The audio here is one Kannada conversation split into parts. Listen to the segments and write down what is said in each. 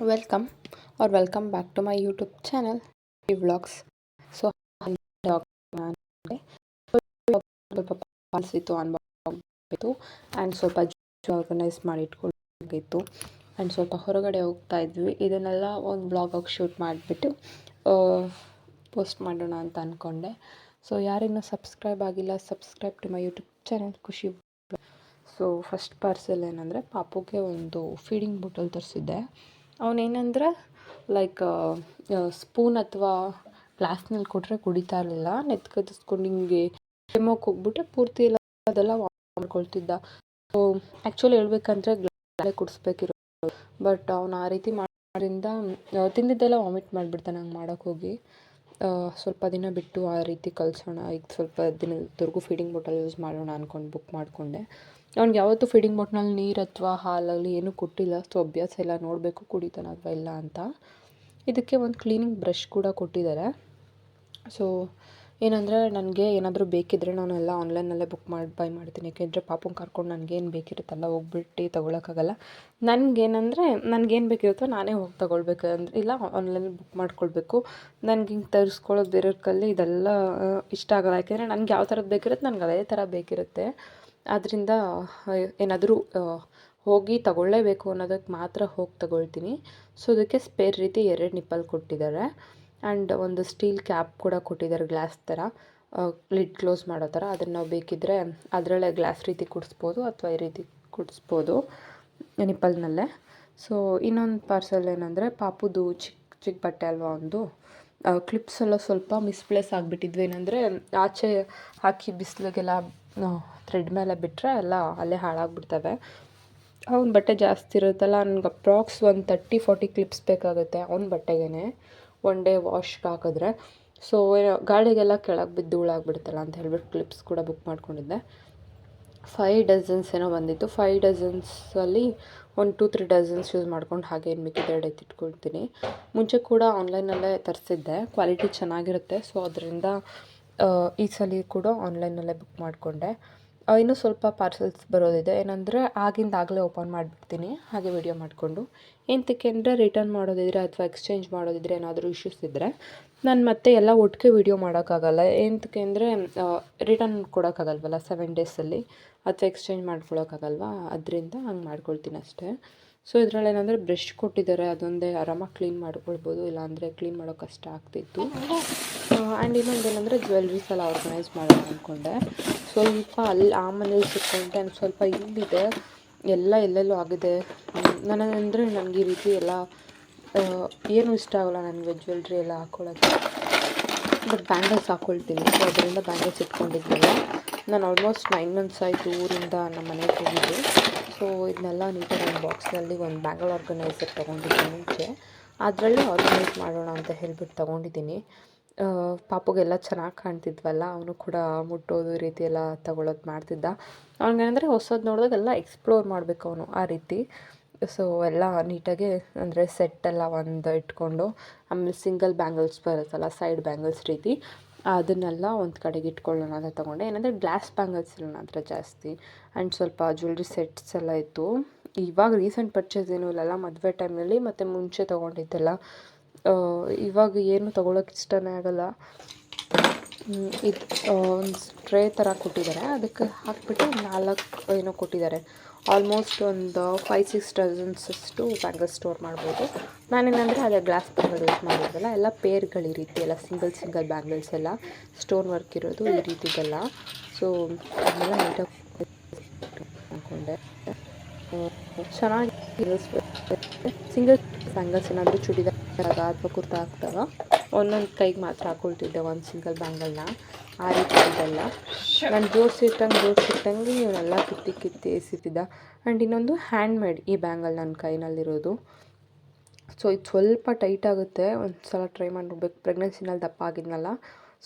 Welcome R welcome back to my YouTube channel vlogs so ಸ್ವಲ್ಪ ಪಾಲ್ಸಿತ್ತು ಅನ್ಬಾಗಿತ್ತು ಆ್ಯಂಡ್ ಸ್ವಲ್ಪ ಆರ್ಗನೈಸ್ ಮಾಡಿ ಆ್ಯಂಡ್ ಸ್ವಲ್ಪ ಹೊರಗಡೆ ಹೋಗ್ತಾ ಇದ್ವಿ ಇದನ್ನೆಲ್ಲ ಒಂದು ಬ್ಲಾಗಾಗಿ ಶೂಟ್ ಮಾಡಿಬಿಟ್ಟು ಪೋಸ್ಟ್ ಮಾಡೋಣ ಅಂತ ಅಂದ್ಕೊಂಡೆ ಸೊ ಯಾರಿನ್ನೂ ಸಬ್ಸ್ಕ್ರೈಬ್ ಆಗಿಲ್ಲ subscribe to my YouTube channel Khushi so first parcel ಏನಂದರೆ ಪಾಪುಗೆ ಒಂದು ಫೀಡಿಂಗ್ ಬಾಟಲ್ ತರಿಸಿದ್ದೆ ಅವನೇನಂದ್ರೆ ಲೈಕ್ ಸ್ಪೂನ್ ಅಥವಾ ಗ್ಲಾಸ್ನಲ್ಲಿ ಕೊಟ್ಟರೆ ಕುಡಿತಾ ಇರಲಿಲ್ಲ. ನೆತ್ಕತ್ತಿಸ್ಕೊಂಡು ಹಿಂಗೆ ಕೆಮ್ಮಕ್ಕೆ ಹೋಗ್ಬಿಟ್ಟೆ ಪೂರ್ತಿ ಎಲ್ಲ ಅದೆಲ್ಲ ಮಾಡ್ಕೊಳ್ತಿದ್ದ. ಸೊ ಆ್ಯಕ್ಚುಲಿ ಹೇಳ್ಬೇಕಂದ್ರೆ ಗ್ಲಾಸ್ ಕುಡಿಸ್ಬೇಕಿರೋ ಬಟ್ ಅವ್ನು ಆ ರೀತಿ ಮಾಡೋದ್ರಿಂದ ತಿಂದಿದ್ದೆಲ್ಲ ವಾಮಿಟ್ ಮಾಡಿಬಿಡ್ತಾನೆ ಹಂಗೆ ಮಾಡೋಕ್ಕೆ ಹೋಗಿ. ಸ್ವಲ್ಪ ದಿನ ಬಿಟ್ಟು ಆ ರೀತಿ ಕಲಿಸೋಣ. ಈಗ ಸ್ವಲ್ಪ ದಿನದವರೆಗೂ ಫೀಡಿಂಗ್ ಬಾಟಲ್ ಯೂಸ್ ಮಾಡೋಣ ಅಂದ್ಕೊಂಡು ಬುಕ್ ಮಾಡಿಕೊಂಡೆ. ಅವ್ನಿಗೆ ಯಾವತ್ತೂ ಫೀಡಿಂಗ್ ಬಾಟ್ನಲ್ಲಿ ನೀರು ಅಥವಾ ಹಾಲಾಗಲಿ ಏನೂ ಕೊಟ್ಟಿಲ್ಲ. ಸೊ, ಅಭ್ಯಾಸ ಇಲ್ಲ. ನೋಡಬೇಕು ಕುಡಿತಾನೆ ಅಥವಾ ಇಲ್ಲ ಅಂತ. ಇದಕ್ಕೆ ಒಂದು ಕ್ಲೀನಿಂಗ್ ಬ್ರಷ್ ಕೂಡ ಕೊಟ್ಟಿದ್ದಾರೆ. ಸೊ ಏನಂದರೆ ನನಗೆ ಏನಾದರೂ ಬೇಕಿದ್ದರೆ ನಾನು ಎಲ್ಲ ಆನ್ಲೈನಲ್ಲೇ ಬುಕ್ ಮಾಡಿ, ಬೈ ಮಾಡ್ತೀನಿ. ಯಾಕೆಂದರೆ ಪಾಪುನ ಕರ್ಕೊಂಡು ನನಗೇನು ಬೇಕಿರುತ್ತಲ್ಲ, ಹೋಗ್ಬಿಟ್ಟು ತೊಗೊಳಕ್ಕಾಗಲ್ಲ. ನನಗೇನಂದರೆ ನನಗೇನು ಬೇಕಿರುತ್ತೋ ನಾನೇ ಹೋಗಿ ತೊಗೊಳ್ಬೇಕು. ಅಂದ್ರೆ ಇಲ್ಲ ಆನ್ಲೈನಲ್ಲಿ ಬುಕ್ ಮಾಡ್ಕೊಳ್ಬೇಕು. ನನಗೆ ಹಿಂಗೆ ತರಿಸ್ಕೊಳ್ಳೋದು ಬೇರೆಯವ್ರ ಕಲ್ಲಿ ಇದೆಲ್ಲ ಇಷ್ಟ ಆಗಲ್ಲ. ಯಾಕೆಂದರೆ ನನಗೆ ಯಾವ ಥರದ್ದು ಬೇಕಿರುತ್ತೆ ನನಗೆ ಅದೇ ಥರ ಬೇಕಿರುತ್ತೆ. ಆದ್ದರಿಂದ ಏನಾದರೂ ಹೋಗಿ ತಗೊಳ್ಳೇಬೇಕು ಅನ್ನೋದಕ್ಕೆ ಮಾತ್ರ ಹೋಗಿ ತಗೊಳ್ತೀನಿ. ಸೊ ಅದಕ್ಕೆ ಸ್ಪೇರ್ ರೀತಿ ಎರಡು ನಿಪ್ಪಲ್ ಕೊಟ್ಟಿದ್ದಾರೆ. ಆ್ಯಂಡ್ ಒಂದು ಸ್ಟೀಲ್ ಕ್ಯಾಪ್ ಕೂಡ ಕೊಟ್ಟಿದ್ದಾರೆ ಗ್ಲಾಸ್ ಥರ ಲಿಡ್ ಕ್ಲೋಸ್ ಮಾಡೋ ಥರ ಅದನ್ನು ನಾವು ಬೇಕಿದ್ದರೆ ಅದರಲ್ಲೇ ಗ್ಲಾಸ್ ರೀತಿ ಕುಡಿಸ್ಬೋದು ಅಥವಾ ಈ ರೀತಿ ಕುಡಿಸ್ಬೋದು ನಿಪ್ಪಲ್ನಲ್ಲೇ. ಸೊ ಇನ್ನೊಂದು ಪಾರ್ಸಲ್ ಏನಂದರೆ ಪಾಪುದು ಚಿಕ್ಕ ಚಿಕ್ಕ ಬಟ್ಟೆ ಅಲ್ವಾ ಒಂದು. ಕ್ಲಿಪ್ಸ್ ಎಲ್ಲ ಸ್ವಲ್ಪ ಮಿಸ್ಪ್ಲೇಸ್ ಆಗಿಬಿಟ್ಟಿದ್ವಿ. ಏನಂದರೆ ಆಚೆ ಹಾಕಿ ಬಿಸಿಲಿಗೆಲ್ಲ ಥ್ರೆಡ್ ಮೇಲೆ ಬಿಟ್ಟರೆ ಎಲ್ಲ ಅಲ್ಲೇ ಹಾಳಾಗ್ಬಿಡ್ತವೆ. ಅವ್ನ ಬಟ್ಟೆ ಜಾಸ್ತಿ ಇರುತ್ತಲ್ಲ, ನನಗೆ ಅಪ್ರಾಕ್ಸ್ ಒಂದು ತರ್ಟಿ ಫಾರ್ಟಿ ಕ್ಲಿಪ್ಸ್ ಬೇಕಾಗುತ್ತೆ ಅವ್ನ ಬಟ್ಟೆಗೇ ಒನ್ ಡೇ ವಾಶ್ಗೆ ಹಾಕಿದ್ರೆ. ಸೊ ಗಾಡಿಗೆಲ್ಲ ಕೆಳಗೆ ಬಿದ್ದು ಹುಳಾಗ್ಬಿಡುತ್ತಲ್ಲ ಅಂತ ಹೇಳ್ಬಿಟ್ಟು ಕ್ಲಿಪ್ಸ್ ಕೂಡ ಬುಕ್ ಮಾಡ್ಕೊಂಡಿದ್ದೆ. ಫೈವ್ ಡಜನ್ಸ್ ಏನೋ ಬಂದಿತ್ತು. ಫೈವ್ ಡಜನ್ಸಲ್ಲಿ ಒಂದು ಟೂ ತ್ರೀ ಡಜನ್ಸ್ ಯೂಸ್ ಮಾಡ್ಕೊಂಡು ಹಾಗೆ ಏನು ಬೇಕಿದೆ ಎರಡು ಎತ್ತಿಟ್ಕೊಳ್ತೀನಿ ಮುಂಚೆ ಕೂಡ ಆನ್ಲೈನಲ್ಲೇ ತರಿಸಿದ್ದೆ. ಕ್ವಾಲಿಟಿ ಚೆನ್ನಾಗಿರುತ್ತೆ. ಸೊ ಅದರಿಂದ ಈ ಸಲ ಕೂಡ ಆನ್ಲೈನಲ್ಲೇ ಬುಕ್ ಮಾಡಿಕೊಂಡೆ. ಇನ್ನೂ ಸ್ವಲ್ಪ ಪಾರ್ಸೆಲ್ಸ್ ಬರೋದಿದೆ. ಏನಂದರೆ ಆಗಿಂದಾಗಲೇ ಓಪನ್ ಮಾಡಿಬಿಡ್ತೀನಿ. ಹಾಗೆ ವಿಡಿಯೋ ಮಾಡಿಕೊಂಡು. ಎಂತಕ್ಕೆ ಅಂದರೆ ರಿಟರ್ನ್ ಮಾಡೋದಿದ್ರೆ ಅಥವಾ ಎಕ್ಸ್ಚೇಂಜ್ ಮಾಡೋದಿದ್ರೆ ಏನಾದರೂ ಇಶ್ಯೂಸ್ ಇದ್ದರೆ ನಾನು ಮತ್ತೆ ಎಲ್ಲ ಒಟ್ಟಿಗೆ ವಿಡಿಯೋ ಮಾಡೋಕ್ಕಾಗಲ್ಲ. ಎಂತಕ್ಕೆ ಅಂದರೆ ರಿಟರ್ನ್ ಕೊಡೋಕ್ಕಾಗಲ್ವಲ್ಲ ಸೆವೆನ್ ಡೇಸಲ್ಲಿ ಅಥವಾ ಎಕ್ಸ್ಚೇಂಜ್ ಮಾಡ್ಕೊಳ್ಳೋಕ್ಕಾಗಲ್ವಾ ಅದರಿಂದ ಹಂಗೆ ಮಾಡ್ಕೊಳ್ತೀನಿ ಅಷ್ಟೇ. ಸೊ ಇದರಲ್ಲಿ ಏನಂದರೆ ಬ್ರಷ್ ಕೊಟ್ಟಿದ್ದಾರೆ. ಅದೊಂದೇ ಆರಾಮಾಗಿ ಕ್ಲೀನ್ ಮಾಡ್ಕೊಳ್ಬೋದು. ಇಲ್ಲಾಂದರೆ ಕ್ಲೀನ್ ಮಾಡೋ ಕಷ್ಟ ಆಗ್ತಿತ್ತು. ಆ್ಯಂಡ್ ಇನ್ನೊಂದು ಏನಂದರೆ ಜ್ಯುವೆಲ್ರೀಸ್ ಎಲ್ಲ ಆರ್ಗನೈಸ್ ಮಾಡೋಣ ಅಂದ್ಕೊಂಡೆ ಸ್ವಲ್ಪ ಅಲ್ಲಿ ಆ ಮನೇಲಿ ಸಿಕ್ಕೊಂಡೆ ಸ್ವಲ್ಪ ಇಲ್ಲಿದೆ, ಎಲ್ಲ ಎಲ್ಲೆಲ್ಲೂ ಆಗಿದೆ. ನನಗಂದರೆ ನನಗೆ ಈ ರೀತಿ ಎಲ್ಲ ಏನು ಇಷ್ಟ ಆಗೋಲ್ಲ ನನಗೆ ಜ್ಯುವೆಲ್ರಿ ಎಲ್ಲ ಹಾಕ್ಕೊಳ್ಳೋಕ್ಕೆ ಬಟ್ ಬ್ಯಾಂಗಲ್ಸ್ ಹಾಕ್ಕೊಳ್ತೀನಿ ಸೊ ಅದರಿಂದ ಬ್ಯಾಂಗಲ್ಸ್ ಇಟ್ಕೊಂಡಿದ್ದೀನಿ ನಾನು ಆಲ್ಮೋಸ್ಟ್ ನೈನ್ ಮಂತ್ಸ್ ಆಯಿತು ಊರಿಂದ ನಮ್ಮ ಮನೆಗೆ ಹೋಗಿದ್ದು. ಸೊ ಇದನ್ನೆಲ್ಲ ನೀಟಾಗಿ ಒಂದು ಬಾಕ್ಸ್ನಲ್ಲಿ ಒಂದು ಬ್ಯಾಂಗಲ್ ಆರ್ಗನೈಸರ್ ತೊಗೊಂಡಿದ್ದೀನಿ ಮುಂಚೆ. ಅದರಲ್ಲಿ ಆರ್ಗನೈಸ್ ಮಾಡೋಣ ಅಂತ ಹೇಳ್ಬಿಟ್ಟು ತೊಗೊಂಡಿದ್ದೀನಿ. ಪಾಪುಗೆಲ್ಲ ಚೆನ್ನಾಗಿ ಕಾಣ್ತಿದ್ವಲ್ಲ, ಅವನು ಕೂಡ ಮುಟ್ಟೋದು ಈ ರೀತಿ ಎಲ್ಲ ತಗೊಳ್ಳೋದು ಮಾಡ್ತಿದ್ದ. ಅವನಿಗೇನಂದರೆ ಹೊಸದು ನೋಡಿದಾಗೆಲ್ಲ ಎಕ್ಸ್ಪ್ಲೋರ್ ಮಾಡಬೇಕು ಅವನು ಆ ರೀತಿ. ಸೊ ಎಲ್ಲ ನೀಟಾಗಿ ಅಂದರೆ ಸೆಟ್ಟೆಲ್ಲ ಒಂದು ಇಟ್ಕೊಂಡು, ಆಮೇಲೆ ಸಿಂಗಲ್ ಬ್ಯಾಂಗಲ್ಸ್ ಬರುತ್ತಲ್ಲ ಸೈಡ್ ಬ್ಯಾಂಗಲ್ಸ್ ರೀತಿ, ಅದನ್ನೆಲ್ಲ ಒಂದು ಕಡೆಗೆ ಇಟ್ಕೊಳ್ಳೋಣ ಅಂತ ತೊಗೊಂಡೆ. ಏನಂದರೆ ಗ್ಲಾಸ್ ಬ್ಯಾಂಗಲ್ಸ್ ಇಲ್ಲ ನನ್ನ ಜಾಸ್ತಿ. ಆ್ಯಂಡ್ ಸ್ವಲ್ಪ ಜ್ಯುವೆಲ್ರಿ ಸೆಟ್ಸ್ ಎಲ್ಲ ಇತ್ತು. ಇವಾಗ ರೀಸೆಂಟ್ ಪರ್ಚೇಸ್ ಏನೂ ಇಲ್ಲಲ್ಲ, ಮದುವೆ ಟೈಮಲ್ಲಿ ಮತ್ತು ಮುಂಚೆ ತೊಗೊಂಡಿದ್ದೆಲ್ಲ. ಇವಾಗ ಏನು ತೊಗೊಳಕ್ಕೆ ಇಷ್ಟನೇ ಆಗಲ್ಲ. ಇದು ಒಂದು ಸ್ಟ್ರೇ ಥರ ಕೊಟ್ಟಿದ್ದಾರೆ. ಅದಕ್ಕೆ ಹಾಕಿಬಿಟ್ಟು ನಾಲ್ಕು ಏನೋ ಕೊಟ್ಟಿದ್ದಾರೆ. ಆಲ್ಮೋಸ್ಟ್ ಒಂದು ಫೈವ್, ಸಿಕ್ಸ್ ಡಜನ್ಸಷ್ಟು ಬ್ಯಾಂಗಲ್ ಸ್ಟೋರ್ ಮಾಡ್ಬೋದು. ನಾನೇನಂದರೆ ಅದೇ ಗ್ಲಾಸ್ ಬ್ಯಾಂಗಲ್ ಯೂಸ್ ಮಾಡಿದ್ವಲ್ಲ, ಎಲ್ಲ ಪೇರ್ಗಳು ಈ ರೀತಿ ಎಲ್ಲ ಸಿಂಗಲ್ ಸಿಂಗಲ್ ಬ್ಯಾಂಗಲ್ಸ್ ಎಲ್ಲ ಸ್ಟೋನ್ ವರ್ಕ್ ಇರೋದು ಈ ರೀತಿದೆಲ್ಲ. ಸೊ ಅದನ್ನೆಲ್ಲ ನೀಟಾಗಿ ಅಂದ್ಕೊಂಡೆ ಚೆನ್ನಾಗಿ ಸಿಂಗಲ್ ಬ್ಯಾಂಗಲ್ಸ್ ಏನಾದರೂ ಚೂಡಿದಾರ ಅಥವಾ ಕುರ್ತಾ ಹಾಕ್ತಾವ ಒಂದೊಂದು ಕೈಗೆ ಮಾತ್ರ ಹಾಕೊಳ್ತಿದ್ದೆ ಒಂದು ಸಿಂಗಲ್ ಬ್ಯಾಂಗಲ್ನ ಆ ರೀತಿ ಇದೆಲ್ಲ. ನಾನು ಜೋಡಿಸಿಟ್ಟಂಗೆ ಜೋಡಿಸಿಟ್ಟಂಗೆ ಇವನ್ನೆಲ್ಲ ಕಿತ್ತಿ ಕಿತ್ತಿ ಎಸಿತಿದ್ದ. ಆ್ಯಂಡ್ ಇನ್ನೊಂದು ಹ್ಯಾಂಡ್ ಮೇಡ್ ಈ ಬ್ಯಾಂಗಲ್ ನನ್ನ ಕೈನಲ್ಲಿರೋದು. ಸೊ ಇದು ಸ್ವಲ್ಪ ಟೈಟ್ ಆಗುತ್ತೆ. ಒಂದು ಸಲ ಟ್ರೈ ಮಾಡಿ ನೋಡ್ಬೇಕು ಪ್ರೆಗ್ನೆನ್ಸಿನಲ್ಲಿ ದಪ್ಪ ಆಗಿದ್ನಲ್ಲ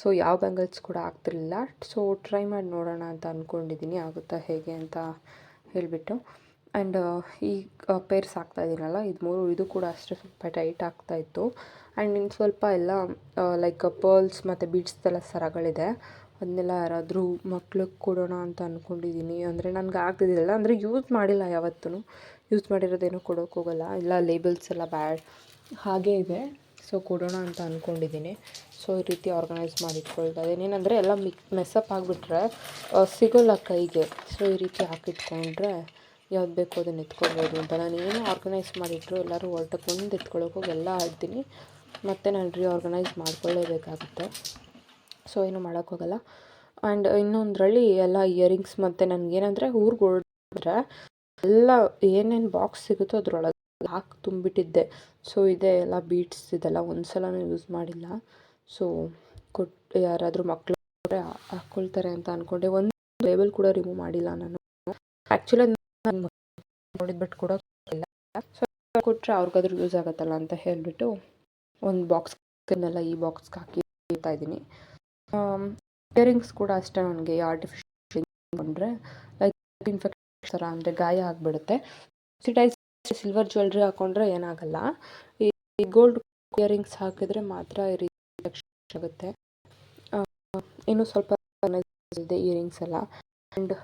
ಸೊ ಯಾವ ಬ್ಯಾಂಗಲ್ಸ್ ಕೂಡ ಆಗ್ತಿರಲಿಲ್ಲ. ಸೊ ಟ್ರೈ ಮಾಡಿ ನೋಡೋಣ ಅಂತ ಅಂದ್ಕೊಂಡಿದ್ದೀನಿ ಆಗುತ್ತಾ ಹೇಗೆ ಅಂತ ಹೇಳಿಬಿಟ್ಟು. ಆ್ಯಂಡ್ ಈ ಪೇರ್ಸ್ ಇದ್ದೀನಲ್ಲ, ಇದು ಮೂರು, ಇದು ಕೂಡ ಅಷ್ಟೇ ಸ್ವಲ್ಪ ಟೈಟ್ ಆಗ್ತಾಯಿತ್ತು ಆ್ಯಂಡ್ ಇನ್ನು ಸ್ವಲ್ಪ ಎಲ್ಲ ಲೈಕ್ ಪರ್ಲ್ಸ್ ಮತ್ತು ಬೀಡ್ಸ್ದೆಲ್ಲ ಸರಗಳಿದೆ. ಅದನ್ನೆಲ್ಲ ಯಾರಾದರೂ ಮಕ್ಳಿಗೆ ಕೊಡೋಣ ಅಂತ ಅಂದ್ಕೊಂಡಿದ್ದೀನಿ ಅಂದರೆ ನನಗೆ ಆಗ್ತಿದ್ದಿಲ್ಲ. ಅಂದರೆ ಯೂಸ್ ಮಾಡಿಲ್ಲ ಯಾವತ್ತೂ ಯೂಸ್ ಮಾಡಿರೋದೇನೂ ಕೊಡೋಕ್ಕೋಗಲ್ಲ ಇಲ್ಲ ಲೇಬಲ್ಸ್ ಎಲ್ಲ ಬ್ಯಾಡ್. ಹಾಗೇ ಇದೆ. ಸೊ ಕೊಡೋಣ ಅಂತ ಅಂದ್ಕೊಂಡಿದ್ದೀನಿ ಸೊ ಈ ರೀತಿ ಆರ್ಗನೈಸ್ ಮಾಡಿಟ್ಕೊಳ್ತಾ ಇದ್ದೀನಿ. ಏನಂದರೆ ಎಲ್ಲ ಮಿಕ್, ಮೆಸ್ಸಪ್ ಆಗಿಬಿಟ್ರೆ ಸಿಗೋಲ್ಲ ಕೈಗೆ. ಸೊ ಈ ರೀತಿ ಹಾಕಿಟ್ಕೊಂಡ್ರೆ ಯಾವ್ದು ಬೇಕೋ ಅದನ್ನು ಎತ್ಕೊಳ್ಬೋದು ಅಂತ. ನಾನು ಏನು ಆರ್ಗನೈಸ್ ಮಾಡಿಟ್ಟರು ಎಲ್ಲರೂ ಹೊರ್ಟಕ್ಕೆ ಒಂದು ಎತ್ಕೊಳ್ಳೋಕೆ ಹೋಗಿ ಎಲ್ಲ ಆಡ್ತೀನಿ. ಮತ್ತು ನಾನು ರೀಆರ್ಗನೈಸ್ ಮಾಡ್ಕೊಳ್ಳೇಬೇಕಾಗುತ್ತೆ. ಸೊ ಏನು ಮಾಡೋಕ್ಕೋಗಲ್ಲ ಆ್ಯಂಡ್ ಇನ್ನೊಂದರಲ್ಲಿ ಎಲ್ಲ ಇಯರಿಂಗ್ಸ್ ಮತ್ತು ನನಗೇನಂದರೆ ಊರಿಗೆ ಹೊರಟ್ರೆ ಎಲ್ಲ ಏನೇನು ಬಾಕ್ಸ್ ಸಿಗುತ್ತೋ ಅದರೊಳಗೆ ಹಾಕಿ ತುಂಬಿಟ್ಟಿದ್ದೆ. ಸೊ ಇದೆ ಎಲ್ಲ ಬೀಟ್ಸ್ ಇದೆಲ್ಲ ಒಂದು ಸಲನೂ ಯೂಸ್ ಮಾಡಿಲ್ಲ. ಸೊ ಕೊಟ್ಟು ಯಾರಾದರೂ ಮಕ್ಕಳು ಹಾಕ್ಕೊಳ್ತಾರೆ ಅಂತ ಅಂದ್ಕೊಂಡೆ ಒಂದು ಲೇಬಲ್ ಕೂಡ ರಿಮೂವ್ ಮಾಡಿಲ್ಲ ನಾನು. ಆ್ಯಕ್ಚುಲಿ ನೋಡಿದ ಬಟ್ ಕೂಡ ಇಲ್ಲ ಸೊ ಕೊಟ್ಟರೆ ಅವ್ರಿಗಾದ್ರೂ ಯೂಸ್ ಆಗುತ್ತಲ್ಲ ಅಂತ ಹೇಳಿಬಿಟ್ಟು ಒಂದು ಬಾಕ್ಸ್ನೆಲ್ಲ ಈ ಬಾಕ್ಸ್ಗೆ ಹಾಕಿ ಇಡ್ತಾ ಇದ್ದೀನಿ. ಇಯರಿಂಗ್ಸ್ ಕೂಡ ಅಷ್ಟೇ ನನಗೆ ಆರ್ಟಿಫಿಷಿಯಲ್ ಬಂದ್ರೆ ಲೈಕ್ ಇನ್ಫೆಕ್ಷನ್ ಥರ ಅಂದರೆ ಗಾಯ ಆಗಿಬಿಡುತ್ತೆ. ಸಿಟೈಸ್ ಸಿಲ್ವರ್ ಜ್ಯುವೆಲ್ರಿ ಹಾಕೊಂಡ್ರೆ ಏನಾಗಲ್ಲ. ಈ ಗೋಲ್ಡ್ ಇಯರಿಂಗ್ಸ್ ಹಾಕಿದ್ರೆ ಮಾತ್ರ ಆಗುತ್ತೆ. ಇನ್ನೂ ಸ್ವಲ್ಪ ಇದೆ ಇಯರಿಂಗ್ಸ್ ಎಲ್ಲ. ಆ್ಯಂಡ್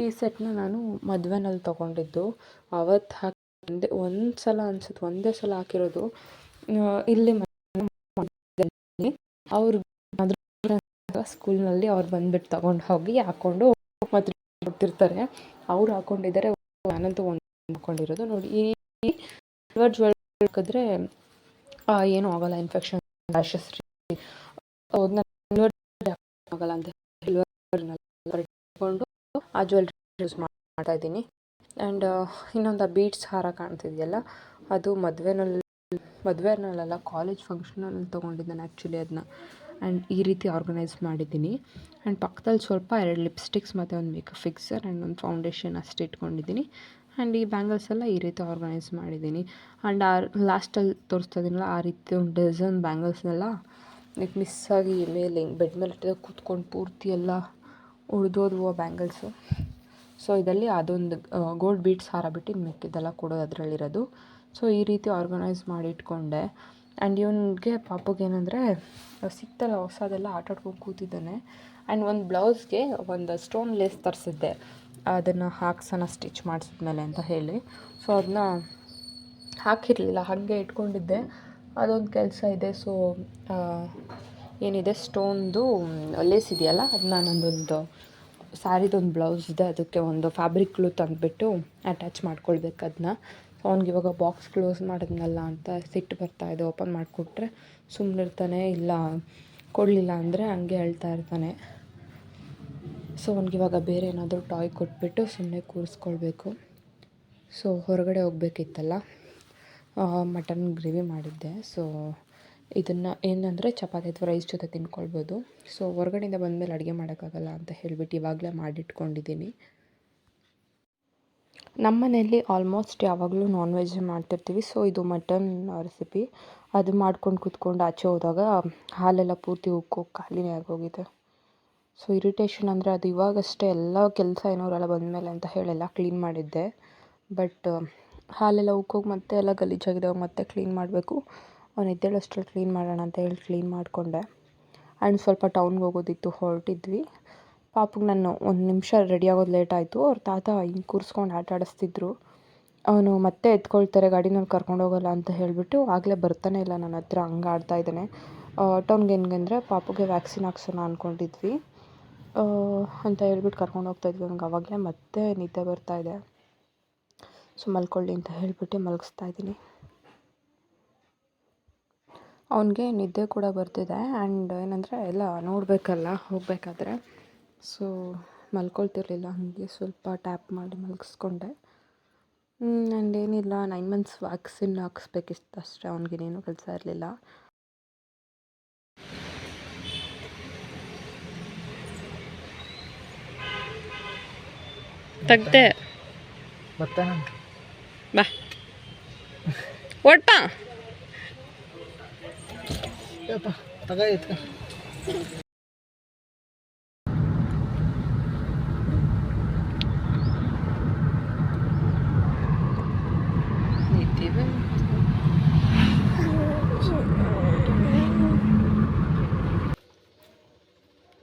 ಈ ಸೆಟ್ನ ನಾನು ಮದುವೆನಲ್ಲಿ ತೊಗೊಂಡಿದ್ದು. ಅವತ್ತು ಹಾಕಿ ಒಂದೇ ಒಂದು ಸಲ ಅನ್ಸುತ್ತೆ, ಒಂದೇ ಸಲ ಹಾಕಿರೋದು. ಇಲ್ಲಿ ಅವ್ರು ಸ್ಕೂಲ್ನಲ್ಲಿ ಅವ್ರು ಬಂದ್ಬಿಟ್ಟು ತೊಗೊಂಡು ಹೋಗಿ ಹಾಕ್ಕೊಂಡು ಮತ್ತೆ ಕೊಡ್ತಿರ್ತಾರೆ ಅವ್ರು ಹಾಕ್ಕೊಂಡಿದ್ದಾರೆ ನಾನಂತೂ ಒಂದು ಹಾಕೊಂಡಿರೋದು. ನೋಡಿ, ಈ ಸಿಲ್ವರ್ ಜ್ಯುವೆಲ್ರಿ ಹಾಕಿದ್ರೆ ಏನೂ ಆಗೋಲ್ಲ ಇನ್ಫೆಕ್ಷನ್ ರ್ಯಾಷಸ್ ಆಗಲ್ಲ ಅಂತ ಇಟ್ಕೊಂಡು ಆ ಜ್ಯುವೆಲ್ರಿ ಯೂಸ್ ಮಾಡ್ತಾ ಇದ್ದೀನಿ. ಆ್ಯಂಡ್ ಇನ್ನೊಂದು ಆ ಬೀಡ್ಸ್ ಹಾರ ಕಾಣ್ತಿದೆಯಲ್ಲ, ಅದು ಮದುವೆನಲ್ಲಿ ಮದುವೆನಲ್ಲ ಕಾಲೇಜ್ ಫಂಕ್ಷನಲ್ಲಿ ತೊಗೊಂಡಿದ್ದೆ ನಾನು ಆ್ಯಕ್ಚುಲಿ ಅದನ್ನ ಆ್ಯಂಡ್ ಈ ರೀತಿ ಆರ್ಗನೈಸ್ ಮಾಡಿದ್ದೀನಿ. ಆ್ಯಂಡ್ ಪಕ್ಕದಲ್ಲಿ ಸ್ವಲ್ಪ ಎರಡು ಲಿಪ್ಸ್ಟಿಕ್ಸ್ ಮತ್ತು ಒಂದು ಮೇಕಪ್ ಫಿಕ್ಸರ್ ಆ್ಯಂಡ್ ಒಂದು ಫೌಂಡೇಶನ್ ಅಷ್ಟು ಇಟ್ಕೊಂಡಿದ್ದೀನಿ. ಆ್ಯಂಡ್ ಈ ಬ್ಯಾಂಗಲ್ಸ್ ಎಲ್ಲ ಈ ರೀತಿ ಆರ್ಗನೈಸ್ ಮಾಡಿದ್ದೀನಿ. ಆ್ಯಂಡ್ ಆ ಲಾಸ್ಟಲ್ಲಿ ತೋರಿಸ್ತಾ ಇದ್ದೀನಲ್ಲ, ಆ ರೀತಿ ಒಂದು ಡಜನ್ ಬ್ಯಾಂಗಲ್ಸ್ನೆಲ್ಲ ಲೈಕ್ ಮಿಸ್ಸಾಗಿ ಮೇಲೆ ಹಿಂಗೆ ಬೆಡ್ ಮೇಲೆ ಇಟ್ಟಿದಾಗ ಕೂತ್ಕೊಂಡು ಪೂರ್ತಿ ಎಲ್ಲ ಉಳಿದೋದ್ವು ಆ ಬ್ಯಾಂಗಲ್ಸು. ಸೊ ಇದರಲ್ಲಿ ಅದೊಂದು ಗೋಲ್ಡ್ ಬೀಟ್ಸ್ ಹಾರ ಬಿಟ್ಟು ಇನ್ನು ಮಿಕ್ಕಿದ್ದೆಲ್ಲ ಕೊಡೋದು ಅದರಲ್ಲಿರೋದು. ಸೊ ಈ ರೀತಿ ಆರ್ಗನೈಸ್ ಮಾಡಿ ಇಟ್ಕೊಂಡೆ. ಆ್ಯಂಡ್ ಇವನಿಗೆ ಪಾಪುಗೆ ಏನಂದರೆ, ಸಿಕ್ತಲ್ಲ, ಹೊಸದೆಲ್ಲ ಆಟಾಡ್ಕೊಂಡು ಕೂತಿದ್ದಾನೆ. ಆ್ಯಂಡ್ ಒಂದು ಬ್ಲೌಸ್ಗೆ ಒಂದು ಸ್ಟೋನ್ ಲೇಸ್ ತರಿಸಿದ್ದೆ. ಅದನ್ನು ಹಾಕ್ಸೋಣ ಸ್ಟಿಚ್ ಮಾಡಿಸಿದ್ಮೇಲೆ ಅಂತ ಹೇಳಿ. ಸೊ ಅದನ್ನ ಹಾಕಿರಲಿಲ್ಲ, ಹಾಗೆ ಇಟ್ಕೊಂಡಿದ್ದೆ. ಅದೊಂದು ಕೆಲಸ ಇದೆ. ಸೊ ಏನಿದೆ? ಸ್ಟೋನ್ದು ಲೇಸ್ ಇದೆಯಲ್ಲ? ಅದನ್ನ ನಾನೊಂದೊಂದು ಸ್ಯಾರಿದೊಂದು ಬ್ಲೌಸ್ ಇದೆ. ಅದಕ್ಕೆ ಒಂದು ಫ್ಯಾಬ್ರಿಕ್ ಕ್ಲೂ ತಂದುಬಿಟ್ಟು ಅಟ್ಯಾಚ್ ಮಾಡ್ಕೊಳ್ಬೇಕು ಅದನ್ನ ಸೊ ಅವ್ನಿಗೆ ಇವಾಗ ಬಾಕ್ಸ್ ಕ್ಲೋಸ್ ಮಾಡಿದ್ನಲ್ಲ ಅಂತ ಸಿಟ್ಟು ಇದೆ. ಓಪನ್ ಮಾಡಿಕೊಟ್ರೆ ಸುಮ್ಮನಿರ್ತಾನೆ ಇಲ್ಲ ಕೊಡಲಿಲ್ಲ ಅಂದರೆ ಹಂಗೆ ಹೇಳ್ತಾ ಇರ್ತಾನೆ. ಸೊ ಅವ್ನಿಗೆ ಇವಾಗ ಬೇರೆ ಏನಾದರೂ ಟಾಯ್ ಕೊಟ್ಬಿಟ್ಟು ಸುಮ್ಮನೆ ಕೂರಿಸ್ಕೊಳ್ಬೇಕು. ಸೊ ಹೊರಗಡೆ ಹೋಗ್ಬೇಕಿತ್ತಲ್ಲ? ಮಟನ್ ಗ್ರೇವಿ ಮಾಡಿದ್ದೆ. ಸೊ ಇದನ್ನು ಏನಂದರೆ ಚಪಾತಿ ಅಥವಾ ರೈಸ್ ಜೊತೆ ತಿನ್ಕೊಳ್ಬೋದು. ಸೊ ಹೊರಗಡೆಯಿಂದ ಬಂದಮೇಲೆ ಅಡುಗೆ ಮಾಡೋಕ್ಕಾಗಲ್ಲ ಅಂತ ಹೇಳಿಬಿಟ್ಟು ಇವಾಗಲೇ ಮಾಡಿಟ್ಕೊಂಡಿದ್ದೀನಿ. ನಮ್ಮ ಮನೆಯಲ್ಲಿ ಆಲ್ಮೋಸ್ಟ್ ಯಾವಾಗಲೂ ನಾನ್ ವೆಜ್ ಮಾಡ್ತಿರ್ತೀವಿ. ಸೊ ಇದು ಮಟನ್ ರೆಸಿಪಿ ಅದು ಮಾಡ್ಕೊಂಡು ಕುತ್ಕೊಂಡು ಆಚೆ ಹೋದಾಗ ಹಾಲೆಲ್ಲ ಪೂರ್ತಿ ಉಕ್ಕೋಗಿ ಖಾಲಿನೇ ಆಗೋಗಿದೆ. ಸೊ ಇರಿಟೇಷನ್ ಅಂದರೆ ಅದು ಇವಾಗಷ್ಟೇ ಎಲ್ಲ ಕೆಲಸ ಏನೋರೆಲ್ಲ ಬಂದಮೇಲೆ ಅಂತ ಹೇಳೆಲ್ಲ ಕ್ಲೀನ್ ಮಾಡಿದ್ದೆ. ಬಟ್ ಹಾಲೆಲ್ಲ ಉಕ್ಕೋಗಿ ಮತ್ತೆ ಎಲ್ಲ ಗಲೀಜಾಗಿದಾಗ ಮತ್ತೆ ಕ್ಲೀನ್ ಮಾಡಬೇಕು. ಅವ್ನು ಎದ್ದೇಳೋಷ್ಟ್ರಲ್ಲಿ ಕ್ಲೀನ್ ಮಾಡೋಣ ಅಂತ ಹೇಳಿ ಕ್ಲೀನ್ ಮಾಡಿಕೊಂಡೆ. ಆ್ಯಂಡ್ ಸ್ವಲ್ಪ ಟೌನ್ಗೆ ಹೋಗೋದಿತ್ತು, ಹೊರಟಿದ್ವಿ. ಪಾಪುಗೆ ನಾನು ಒಂದು ನಿಮಿಷ ರೆಡಿ ಆಗೋದು ಲೇಟ್ ಆಯಿತು. ಅವ್ರ ತಾತ ಹಿಂಗೆ ಕೂರಿಸ್ಕೊಂಡು ಆಟ ಆಡಿಸ್ತಿದ್ರು. ಅವನು ಮತ್ತೆ ಎತ್ಕೊಳ್ತಾರೆ ಗಾಡಿನಲ್ಲಿ ಕರ್ಕೊಂಡು ಹೋಗೋಲ್ಲ ಅಂತ ಹೇಳಿಬಿಟ್ಟು ಆಗಲೇ ಬರ್ತಾನೆ ಇಲ್ಲ ನನ್ನ ಹತ್ರ ಹಂಗೆ ಆಡ್ತಾ ಇದ್ದಾನೆ. ಟೌನ್ಗೆ ಹೆಂಗಂದರೆ ಪಾಪುಗೆ ವ್ಯಾಕ್ಸಿನ್ ಹಾಕ್ಸೋಣ ಅಂದ್ಕೊಂಡಿದ್ವಿ ಅಂತ ಹೇಳ್ಬಿಟ್ಟು ಕರ್ಕೊಂಡು ಹೋಗ್ತಾಯಿದ್ವಿ ಅವ್ನಿಗೆ ಆವಾಗಲೇ ಮತ್ತೆ ನಿದ್ದೆ ಬರ್ತಾಯಿದೆ ಸೊ ಮಲ್ಕೊಳ್ಳಿ ಅಂತ ಹೇಳಿಬಿಟ್ಟು ಮಲಗಿಸ್ತಾ ಇದ್ದೀನಿ. ಅವನಿಗೆ ನಿದ್ದೆ ಕೂಡ ಬರ್ತಿದೆ ಆ್ಯಂಡ್ ಏನಂದರೆ ಎಲ್ಲ ನೋಡಬೇಕಲ್ಲ ಹೋಗಬೇಕಾದ್ರೆ. ಸೊ ಮಲ್ಕೊಳ್ತಿರ್ಲಿಲ್ಲ ಹಾಗೆ ಸ್ವಲ್ಪ ಟ್ಯಾಪ್ ಮಾಡಿ ಮಲಗಿಸ್ಕೊಂಡೆ. ಆ್ಯಂಡ್ ಏನಿಲ್ಲ ನೈನ್ ಮಂತ್ಸ್ ವ್ಯಾಕ್ಸಿನ್ ಹಾಕ್ಸ್ಬೇಕಿತ್ತು ಅಷ್ಟೇ ಅವ್ನಿಗೇನೇನು ಕೆಲಸ ಇರಲಿಲ್ಲ. ತೆಗ್ದೆ. ಬಾ. ಒಟ್ಟ ತಗ ಎತ್ಕ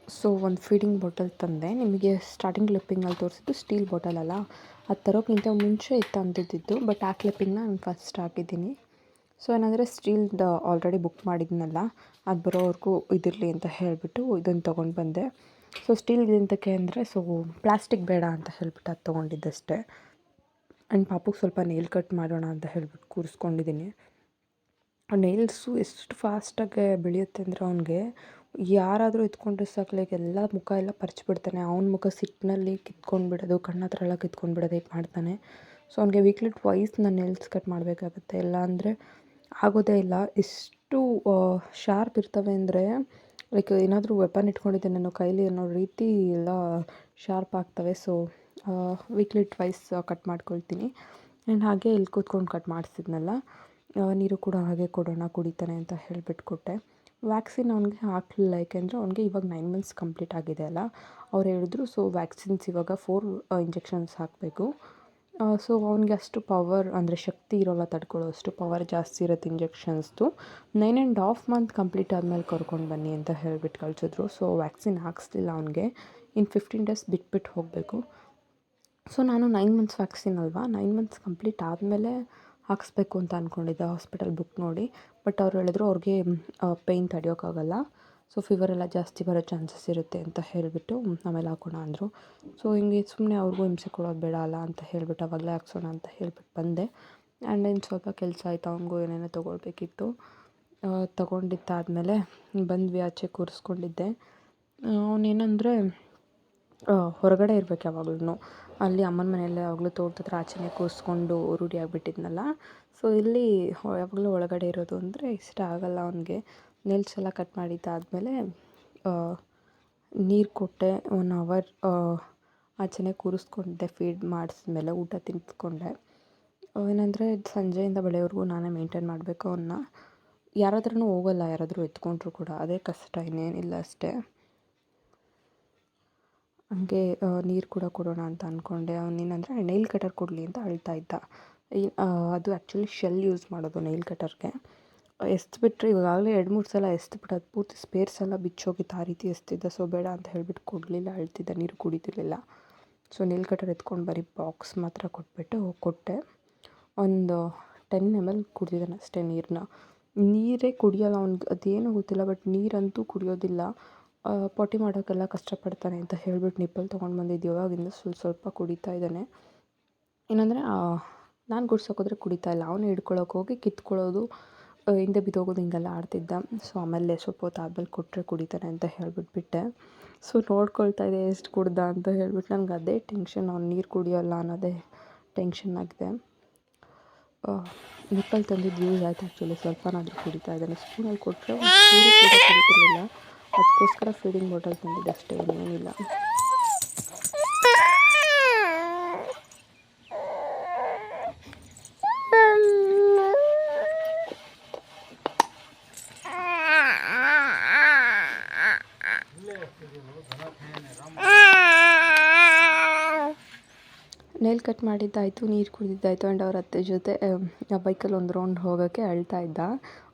ಸೊ ಒಂದು ಫೀಡಿಂಗ್ ಬಾಟಲ್ ತಂದೆ. ನಿಮಗೆ ಸ್ಟಾರ್ಟಿಂಗ್ ಕ್ಲಿಪ್ಪಿಂಗಲ್ಲಿ ತೋರಿಸಿದ್ದು ಸ್ಟೀಲ್ ಬಾಟಲ್ ಅಲ್ಲ? ಅದು ತರೋಕ್ಕಿಂತ ಮುಂಚೆ ಇತ್ತು ಅಂದಿದ್ದಿದ್ದು ಬಟ್ ಆ ಕ್ಲಿಪ್ಪಿಂಗ್ನ ನಾನು ಫಸ್ಟ್ ಹಾಕಿದ್ದೀನಿ ಸೊ ಏನಂದರೆ ಸ್ಟೀಲ್ದು ಆಲ್ರೆಡಿ ಬುಕ್ ಮಾಡಿದ್ನಲ್ಲ, ಅದು ಬರೋವರೆಗೂ ಇದಿರಲಿ ಅಂತ ಹೇಳಿಬಿಟ್ಟು ಇದನ್ನು ತೊಗೊಂಡು ಬಂದೆ. ಸೊ ಸ್ಟೀಲ್ ಎಂತಕ್ಕೆ ಅಂದರೆ ಸೊ ಪ್ಲಾಸ್ಟಿಕ್ ಬೇಡ ಅಂತ ಹೇಳ್ಬಿಟ್ಟು ಅದು ತೊಗೊಂಡಿದ್ದಷ್ಟೇ. ಆ್ಯಂಡ್ ಪಾಪುಗೆ ಸ್ವಲ್ಪ ನೇಲ್ ಕಟ್ ಮಾಡೋಣ ಅಂತ ಹೇಳ್ಬಿಟ್ಟು ಕೂರಿಸ್ಕೊಂಡಿದ್ದೀನಿ ನೇಲ್ಸು ಎಷ್ಟು ಫಾಸ್ಟಾಗಿ ಬೆಳೆಯುತ್ತೆ ಅಂದರೆ ಅವನಿಗೆ ಯಾರಾದರೂ ಎತ್ಕೊಂಡ್ರೆ ಲೈಕ್ ಎಲ್ಲ ಮುಖ ಎಲ್ಲ ಪರ್ಚಿಬಿಡ್ತಾನೆ ಅವ್ನ ಮುಖ ಸಿಟ್ಟಿನಲ್ಲಿ ಕಿತ್ಕೊಂಡು ಬಿಡೋದು, ಕಣ್ಣ ಹತ್ರ ಎಲ್ಲ ಕಿತ್ಕೊಂಡು ಬಿಡೋದು ಹೀಗೆ ಮಾಡ್ತಾನೆ. ಸೊ ಅವನಿಗೆ ವೀಕ್ಲಿ ಟ್ವೈಸ್ ನಾನು ನೇಲ್ಸ್ ಕಟ್ ಮಾಡಬೇಕಾಗುತ್ತೆ. ಇಲ್ಲ ಅಂದರೆ ಆಗೋದೇ ಇಲ್ಲ. ಎಷ್ಟು ಶಾರ್ಪ್ ಇರ್ತವೆ ಅಂದರೆ ಲೈಕ್ ಏನಾದರೂ ವೆಪನ್ ಇಟ್ಕೊಂಡಿದ್ದೆ ನಾನು ಕೈಲಿ ಅನ್ನೋ ರೀತಿ ಎಲ್ಲ ಶಾರ್ಪ್ ಆಗ್ತವೆ. ಸೊ ವೀಕ್ಲಿ ಟ್ವೈಸ್ ಕಟ್ ಮಾಡ್ಕೊಳ್ತೀನಿ. ಆ್ಯಂಡ್ ಹಾಗೆ ಇಲ್ಲಿ ಕೂತ್ಕೊಂಡು ಕಟ್ ಮಾಡಿಸಿದ್ನಲ್ಲ ನೀರು ಕೂಡ ಹಾಗೆ ಕೊಡೋಣ, ಕುಡಿತಾನೆ ಅಂತ ಹೇಳಿಬಿಟ್ಟು ಕೊಟ್ಟೆ ವ್ಯಾಕ್ಸಿನ್ ಅವನಿಗೆ ಹಾಕಲಿಲ್ಲ, ಯಾಕೆಂದರೆ ಅವನಿಗೆ ಇವಾಗ ನೈನ್ ಮಂತ್ಸ್ ಕಂಪ್ಲೀಟ್ ಆಗಿದೆ ಅಲ್ಲ. ಅವ್ರು ಹೇಳಿದ್ರು ಸೊ ವ್ಯಾಕ್ಸಿನ್ಸ್ ಇವಾಗ ಫೋರ್ ಇಂಜೆಕ್ಷನ್ಸ್ ಹಾಕಬೇಕು. ಸೊ ಅವ್ನಿಗೆ ಅಷ್ಟು ಪವರ್ ಅಂದರೆ ಶಕ್ತಿ ಇರೋಲ್ಲ ತಡ್ಕೊಳ್ಳೋ ಅಷ್ಟು ಪವರ್ ಜಾಸ್ತಿ ಇರುತ್ತೆ ಇಂಜೆಕ್ಷನ್ಸ್ದು nine and half month complete ಆದಮೇಲೆ ಕರ್ಕೊಂಡು ಬನ್ನಿ ಅಂತ ಹೇಳಿಬಿಟ್ಟು ಕಳಿಸಿದ್ರು. ಸೊ ವ್ಯಾಕ್ಸಿನ್ ಹಾಕ್ಸ್ಲಿಲ್ಲ ಅವ್ನಿಗೆ. ಇನ್ನು ಫಿಫ್ಟೀನ್ ಡೇಸ್ ಬಿಟ್ಬಿಟ್ಟು ಹೋಗಬೇಕು. ಸೊ ನಾನು ನೈನ್ ಮಂತ್ಸ್ ವ್ಯಾಕ್ಸಿನ್ ಅಲ್ವಾ? ನೈನ್ ಮಂತ್ಸ್ ಕಂಪ್ಲೀಟ್ ಆದಮೇಲೆ ಹಾಕಿಸ್ಬೇಕು ಅಂತ ಅಂದ್ಕೊಂಡಿದ್ದೆ ಹಾಸ್ಪಿಟಲ್ ಬುಕ್ ನೋಡಿ. ಬಟ್ ಅವ್ರು ಹೇಳಿದ್ರು ಅವ್ರಿಗೆ ಪೇಯ್ನ್ ತಡೆಯೋಕ್ಕಾಗಲ್ಲ ಸೊ ಫೀವರ್ ಎಲ್ಲ ಜಾಸ್ತಿ ಬರೋ ಚಾನ್ಸಸ್ ಇರುತ್ತೆ ಅಂತ ಹೇಳಿಬಿಟ್ಟು ಆಮೇಲೆ ಹಾಕೋಣ ಅಂದರು. ಸೊ ಹಿಂಗೆ ಸುಮ್ಮನೆ ಅವ್ರಿಗೂ ಹಿಂಸೆ ಕೊಡೋದು ಬೇಡ ಅಲ್ಲ ಅಂತ ಹೇಳಿಬಿಟ್ಟು ಅವಾಗಲೇ ಹಾಕ್ಸೋಣ ಅಂತ ಹೇಳ್ಬಿಟ್ಟು ಬಂದೆ. ಆ್ಯಂಡ್ ಇನ್ನು ಸ್ವಲ್ಪ ಕೆಲಸ ಆಯಿತು ಅವ್ನಿಗೂ ಏನೇನೋ ತೊಗೊಳ್ಬೇಕಿತ್ತು. ತೊಗೊಂಡಿದ್ದಾದಮೇಲೆ ಬಂದ್ವಿ, ಆಚೆ ಕೂರಿಸ್ಕೊಂಡಿದ್ದೆ. ಅವನೇನಂದರೆ ಹೊರಗಡೆ ಇರಬೇಕು ಯಾವಾಗ್ಲೂ ಅಲ್ಲಿ ಅಮ್ಮನ ಮನೆಯಲ್ಲೇ ಯಾವಾಗಲೂ ತೋಟದ ಹತ್ರ ಆಚೆನೇ ಕೂರಿಸ್ಕೊಂಡು ರೂಢಿ ಆಗಿಬಿಟ್ಟಿದ್ನಲ್ಲ. ಸೊ ಇಲ್ಲಿ ಯಾವಾಗಲೂ ಒಳಗಡೆ ಇರೋದು ಅಂದರೆ ಇಷ್ಟ ಆಗೋಲ್ಲ ಅವನಿಗೆ. ನೆಲ್ಸ್ ಎಲ್ಲ ಕಟ್ ಮಾಡಿದ್ದಾದಮೇಲೆ ನೀರು ಕೊಟ್ಟೆ ಒನ್ ಅವರ್ ಆಚೆನೆ ಕೂರಿಸ್ಕೊಂಡಿದ್ದೆ ಫೀಡ್ ಮಾಡಿಸ್ಮೇಲೆ ಊಟ ತಿನ್ನಿಸ್ಕೊಂಡೆ ಏನಂದರೆ ಸಂಜೆಯಿಂದ ಬೆಳೆಯೋವರೆಗೂ ನಾನೇ ಮೇಂಟೈನ್ ಮಾಡಬೇಕು ಅವನ್ನ ಯಾರಾದ್ರೂ ಹೋಗಲ್ಲ, ಯಾರಾದರೂ ಎತ್ಕೊಂಡ್ರು ಕೂಡ. ಅದೇ ಕಷ್ಟ, ಇನ್ನೇನಿಲ್ಲ ಅಷ್ಟೇ. ಹಂಗೆ ನೀರು ಕೂಡ ಕೊಡೋಣ ಅಂತ ಅಂದ್ಕೊಂಡೆ ಅವನೇನಂದರೆ ನೈಲ್ ಕಟರ್ ಕೊಡಲಿ ಅಂತ ಅಳ್ತಾ ಇದ್ದ. ಅದು ಆ್ಯಕ್ಚುಲಿ ಶೆಲ್ ಯೂಸ್ ಮಾಡೋದು ನೈಲ್ ಕಟರ್ಗೆ ಎಸ್ದ್ಬಿಟ್ರೆ ಇವಾಗಲೇ ಎರಡು ಮೂರು ಸಲ ಎಸ್ದ್ಬಿಟ್ಟು ಅದು ಪೂರ್ತಿ ಸ್ಪೇರ್ಸ್ ಎಲ್ಲ ಬಿಚ್ಚೋಗಿತ್ತು ಆ ರೀತಿ ಎಸ್ತಿದ್ದ. ಸೊ ಬೇಡ ಅಂತ ಹೇಳ್ಬಿಟ್ಟು ಕೊಡಲಿಲ್ಲ, ಅಳ್ತಿದ್ದ, ನೀರು ಕುಡಿತಿರ್ಲಿಲ್ಲ. ಸೊ ನೀಲ್ ಕಟರ್ ಎತ್ಕೊಂಡು ಬರೀ ಬಾಕ್ಸ್ ಮಾತ್ರ ಕೊಟ್ಬಿಟ್ಟು ಕೊಟ್ಟೆ. ಒಂದು ಟೆನ್ ಎಂ ಎಲ್ ಕುಡಿದಿದ್ದಾನೆ ಅಷ್ಟೇ ನೀರನ್ನ ನೀರೇ ಕುಡಿಯೋಲ್ಲ ಅವ್ನಿಗೆ, ಅದೇನೋ ಗೊತ್ತಿಲ್ಲ ಬಟ್ ನೀರಂತೂ ಕುಡಿಯೋದಿಲ್ಲ. ಪೊಟಿ ಮಾಡೋಕ್ಕೆಲ್ಲ ಕಷ್ಟಪಡ್ತಾನೆ ಅಂತ ಹೇಳ್ಬಿಟ್ಟು ನಿಪ್ಪಲ್ ತೊಗೊಂಡು ಬಂದಿದ್ದು. ಇವಾಗಿಂದ ಸ್ವಲ್ಪ ಸ್ವಲ್ಪ ಕುಡಿತಾ ಇದ್ದಾನೆ. ಏನಂದರೆ ನಾನು ಗುಡ್ಸೋಕೋದ್ರೆ ಕುಡಿತಾ ಇಲ್ಲ. ಅವನು ಹಿಡ್ಕೊಳ್ಳೋಕೆ ಹೋಗಿ ಕಿತ್ಕೊಳ್ಳೋದು ಹಿಂದೆ ಬಿದ್ದೋಗೋದು ಹಿಂಗೆಲ್ಲ ಆಡ್ತಿದ್ದ. ಸೊ ಆಮೇಲೆ ಸ್ವಲ್ಪ ಹೊತ್ತು ಆದ್ಮೇಲೆ ಕೊಟ್ಟರೆ ಕುಡಿತಾನೆ ಅಂತ ಹೇಳ್ಬಿಟ್ಬಿಟ್ಟೆ. ಸೊ ನೋಡ್ಕೊಳ್ತಾ ಇದೆ ಎಷ್ಟು ಕುಡ್ದ ಅಂತ ಹೇಳ್ಬಿಟ್ಟು ನನಗೆ ಅದೇ ಟೆನ್ಷನ್ ಅವ್ನು ನೀರು ಕುಡಿಯೋಲ್ಲ ಅನ್ನೋದೇ ಟೆನ್ಷನ್ ಆಗಿದೆ. ನಿಪ್ಪಲ್ಲಿ ತಂದಿದ್ದು ಯೂಸ್ ಆಯಿತು ಆ್ಯಕ್ಚುಲಿ ಸ್ವಲ್ಪನಾದರೂ ಕುಡಿತಾ ಇದ್ದಾನೆ. ಸ್ಪೂನಲ್ಲಿ ಕೊಟ್ಟರೆ ಕುಡಿತಿರಲಿಲ್ಲ. ಅದಕ್ಕೋಸ್ಕರ ಫೀಡಿಂಗ್ ಬಾಟಲ್ ತಂದಿದ್ದೆ ಅಷ್ಟೇ, ಇನ್ನೇನಿಲ್ಲ. ನೇಲ್ ಕಟ್ ಮಾಡಿದ್ದಾಯಿತು, ನೀರು ಕುಡಿದಿದ್ದಾಯಿತು ಆ್ಯಂಡ್ ಅವ್ರ ಅತ್ತೆ ಜೊತೆ ಬೈಕಲ್ಲಿ ಒಂದು ರೌಂಡ್ ಹೋಗೋಕ್ಕೆ ಅಳ್ತಾ ಇದ್ದ.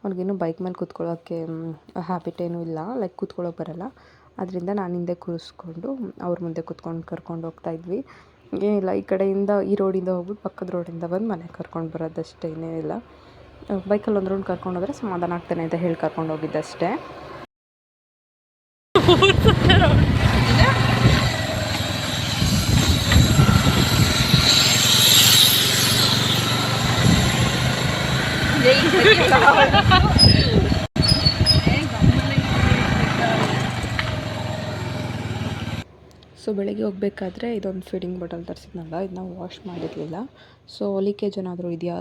ಅವ್ನಿಗೇನು ಬೈಕ್ ಮೇಲೆ ಕೂತ್ಕೊಳ್ಳೋಕ್ಕೆ ಹ್ಯಾಬಿಟ್ ಏನೂ ಇಲ್ಲ ಲೈಕ್ ಕೂತ್ಕೊಳ್ಳೋಕೆ ಬರೋಲ್ಲ. ಅದರಿಂದ ನಾನು ಹಿಂದೆ ಕೂರಿಸ್ಕೊಂಡು ಅವ್ರ ಮುಂದೆ ಕೂತ್ಕೊಂಡು ಕರ್ಕೊಂಡು ಹೋಗ್ತಾ ಇದ್ವಿ. ಏನಿಲ್ಲ ಈ ಕಡೆಯಿಂದ, ಈ ರೋಡಿಂದ ಹೋಗ್ಬಿಟ್ಟು ಪಕ್ಕದ ರೋಡಿಂದ ಬಂದು ಮನೆಗೆ ಕರ್ಕೊಂಡು ಬರೋದಷ್ಟೇ ಇನ್ನೇನಿಲ್ಲ ಬೈಕಲ್ಲಿ ಒಂದು ರೌಂಡ್ ಕರ್ಕೊಂಡು ಹೋದರೆ ಸಮಾಧಾನ ಆಗ್ತಾನೆ ಅಂತ ಹೇಳಿ ಕರ್ಕೊಂಡು ಹೋಗಿದ್ದಷ್ಟೇ. ಬೆಳಗ್ಗೆ ಹೋಗಬೇಕಾದ್ರೆ ಇದೊಂದು ಫೀಡಿಂಗ್ ಬಾಟಲ್ ತರಿಸಿದ್ನಲ್ಲ ಇದನ್ನ ವಾಶ್ ಮಾಡಿರಲಿಲ್ಲ. ಸೊ ಲೀಕೇಜ್ ಏನಾದರೂ ಇದೆಯಾ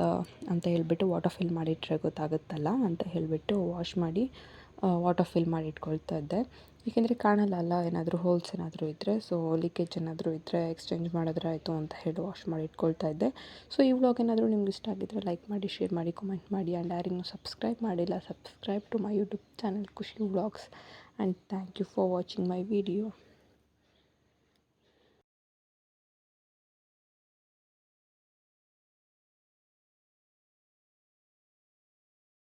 ಅಂತ ಹೇಳಿಬಿಟ್ಟು ವಾಟರ್ ಫಿಲ್ ಮಾಡಿಟ್ರೆ ಗೊತ್ತಾಗುತ್ತಲ್ಲ ಅಂತ ಹೇಳಿಬಿಟ್ಟು ವಾಶ್ ಮಾಡಿ ವಾಟರ್ ಫಿಲ್ ಮಾಡಿ ಇಟ್ಕೊಳ್ತಾ ಇದ್ದೆ. ಏಕೆಂದರೆ ಕಾಣಲ್ಲ ಅಲ್ಲ, ಏನಾದರೂ ಹೋಲ್ಸ್ ಏನಾದರೂ ಇದ್ದರೆ ಸೊ ಲೀಕೇಜ್ ಏನಾದರೂ ಇದ್ದರೆ ಎಕ್ಸ್ಚೇಂಜ್ ಮಾಡಿದ್ರೆ ಆಯಿತು ಅಂತ ಹೇಳಿ ವಾಶ್ ಮಾಡಿ ಇಟ್ಕೊಳ್ತಾ ಇದ್ದೆ. ಸೊ ಈ ವ್ಲಾಗ್ ಏನಾದರೂ ನಿಮ್ಗೆ ಇಷ್ಟ ಆಗಿದ್ದರೆ ಲೈಕ್ ಮಾಡಿ ಶೇರ್ ಮಾಡಿ ಕಮೆಂಟ್ ಮಾಡಿ ಆ್ಯಂಡ್ ಯಾರಿಗೂ ಸಬ್ಸ್ಕ್ರೈಬ್ ಮಾಡಿಲ್ಲ subscribe to my YouTube channel Khushi vlogs and thank you for watching my video